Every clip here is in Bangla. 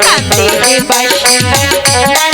কান্দির বাসনা।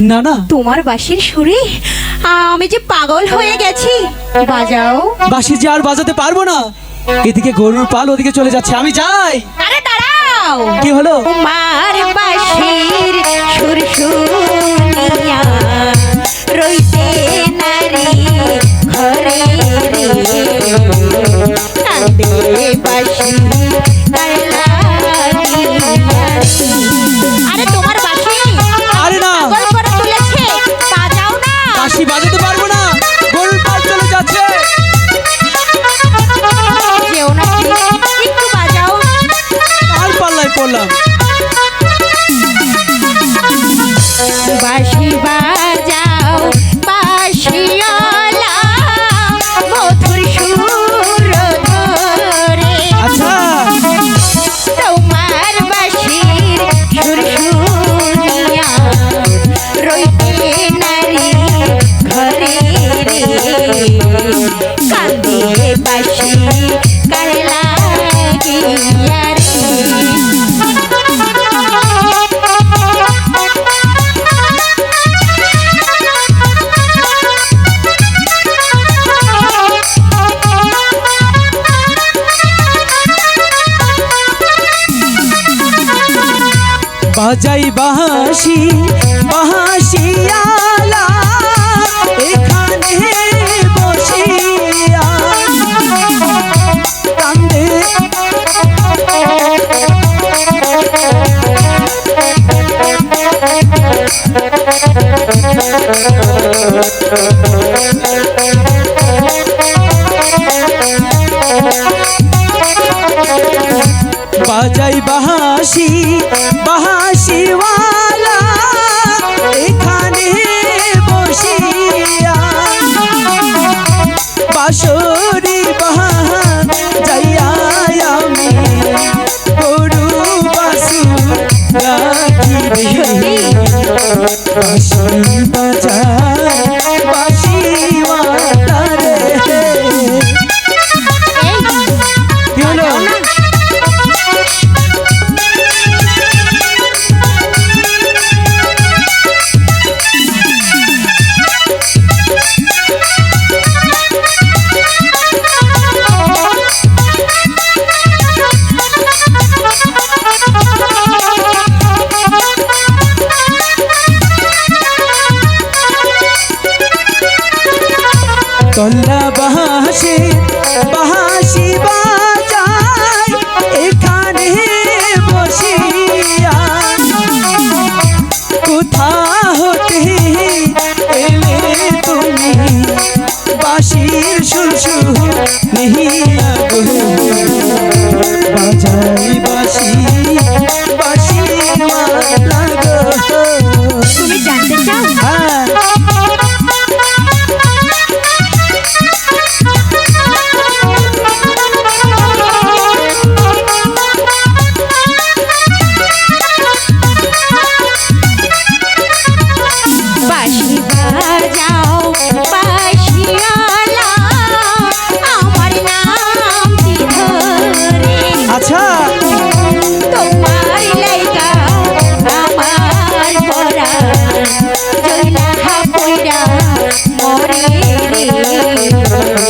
না না। তোমার বাঁশির সুরে আমি যে পাগল হয়ে গেছি। বাজাও। বাঁশি যে আর বাজাতে পারব না। এদিকে গরুর পাল ওদিকে চলে যাচ্ছে আমি যাই। আরে দাঁড়াও। কি হলো? তোমার বাঁশির সুর সুনিয়া বাজাই বাহাসি বাহাসি এখানে বাজাই বাহাসি বাহাসি হতে এলে তুমি বাসির সুর সুর নিহিয়া